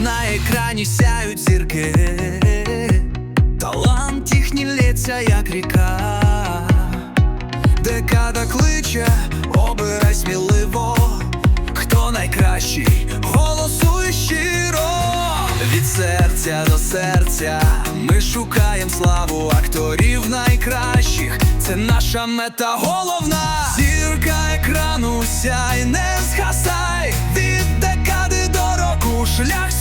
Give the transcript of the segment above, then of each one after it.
на екрані сяють зірки, талант їхній лється, як ріка, декада кличе, обирай сміливо, хто найкращий, голосуй щиро. Від серця до серця ми шукаємо славу акторів найкращих. Це наша мета головна. Зірка екрану сяй, не згасай. Від декади до року шлях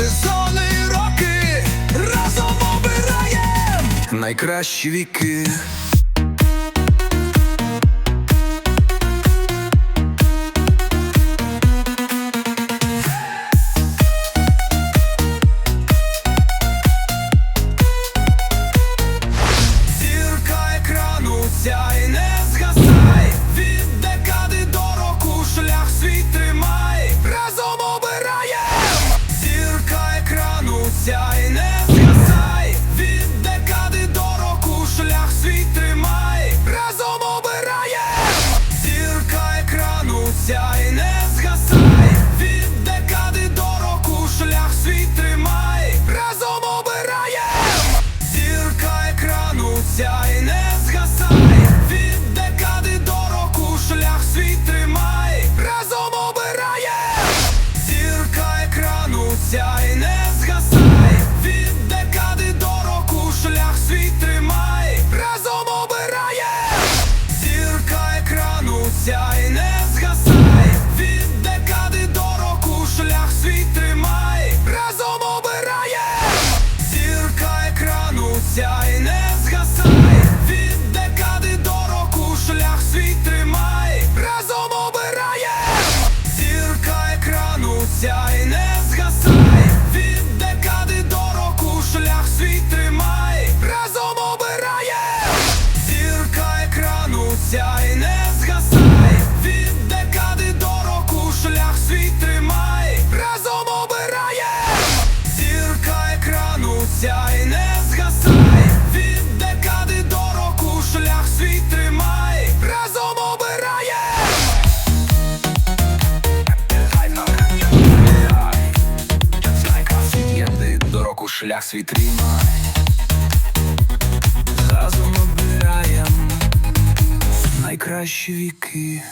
сезони, роки. Разом обираєм найкращі віки. Від декади до року шлях свій тримай. Разом обираєм. До року шлях свій тримай. Разом обираєм найкращі віки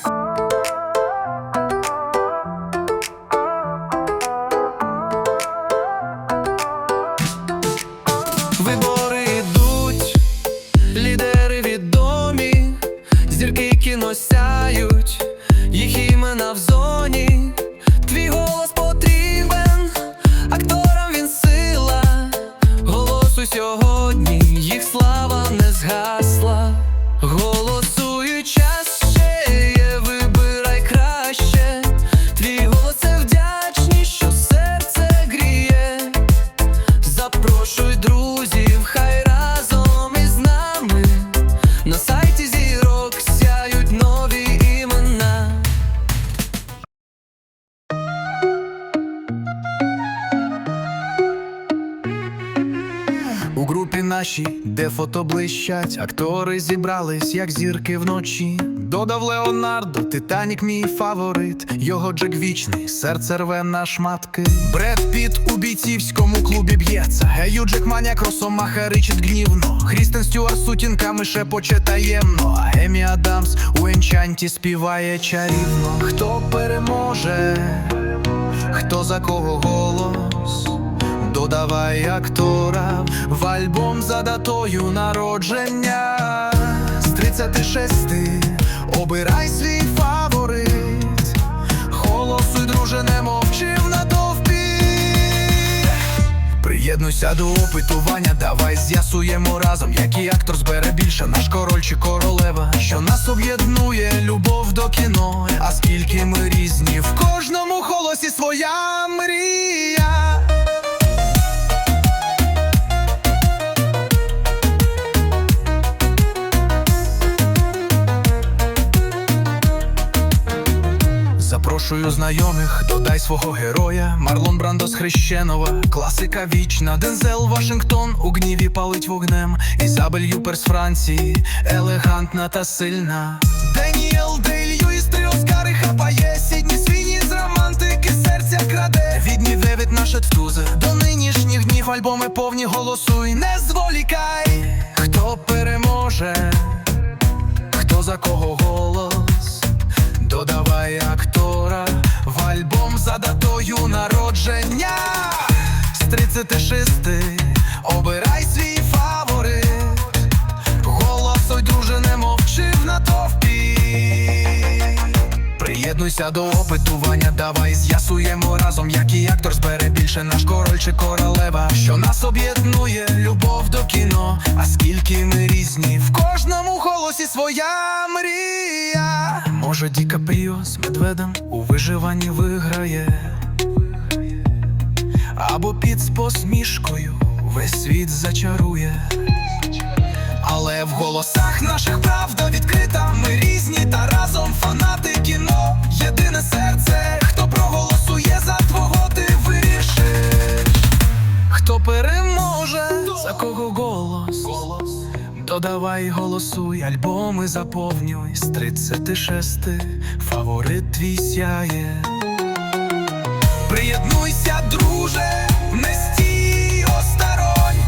Нашій, де фото блищать, актори зібрались, як зірки вночі. Додав Леонардо, Титанік мій фаворит, його Джек вічний, серце рве на шматки. Бред Піт у бійцівському клубі б'ється. Гею Джек Маняк, Росомаха ричить гнівно. Хрістен Стюарт сутінками шепоче таємно. А Емі Адамс у енчанті співає чарівно. Хто переможе, хто за кого голос? Додавай актора в альбом за датою народження з 36 обирай свій фаворит, голосуй, друже, не мовчи в натовпі. Приєднуйся до опитування, давай з'ясуємо разом, який актор збере більше, наш король чи королева, що нас об'єднує любов до кіно, а скільки ми різні, в кожному голосі своя мрія. Запрошую знайомих, додай свого героя. Марлон Брандо з Хрещенова, класика вічна. Дензел Вашингтон у гніві палить вогнем. Ізабель Юпер з Франції, елегантна та сильна. Деніел Дей Льюіс, три Оскари хапає, Сідні Свіні з романтики. пляшет в тузи До нинішніх днів альбоми повні голосуй, не зволікай, хто переможе, з 36 обирай свій фаворит. Голосуй, друже, не мовчи в натовпі. Приєднуйся до опитування, давай з'ясуємо разом, який актор збере більше наш король чи королева. Що нас об'єднує, любов до кіно. А скільки ми різні, в кожному голосі своя мрія. Може, Ді Капріо з медведем у виживанні виграє. Або під посмішкою весь світ зачарує. Але в голосах наших правда відкрита. Ми різні та разом фанати кіно. Єдине серце, хто проголосує за твого, ти вирішиш. Хто переможе, за кого голос? Додавай, голосуй, альбоми заповнюй з 36 фаворит твій сяє. Друже, не стій осторонь.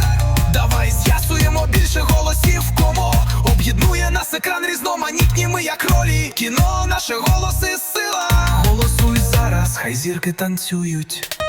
Давай з'ясуємо більше голосів, кому об'єднує нас екран різноманітні ми як ролі. Кіно, наші голоси, сила. Голосуй зараз, хай зірки танцюють.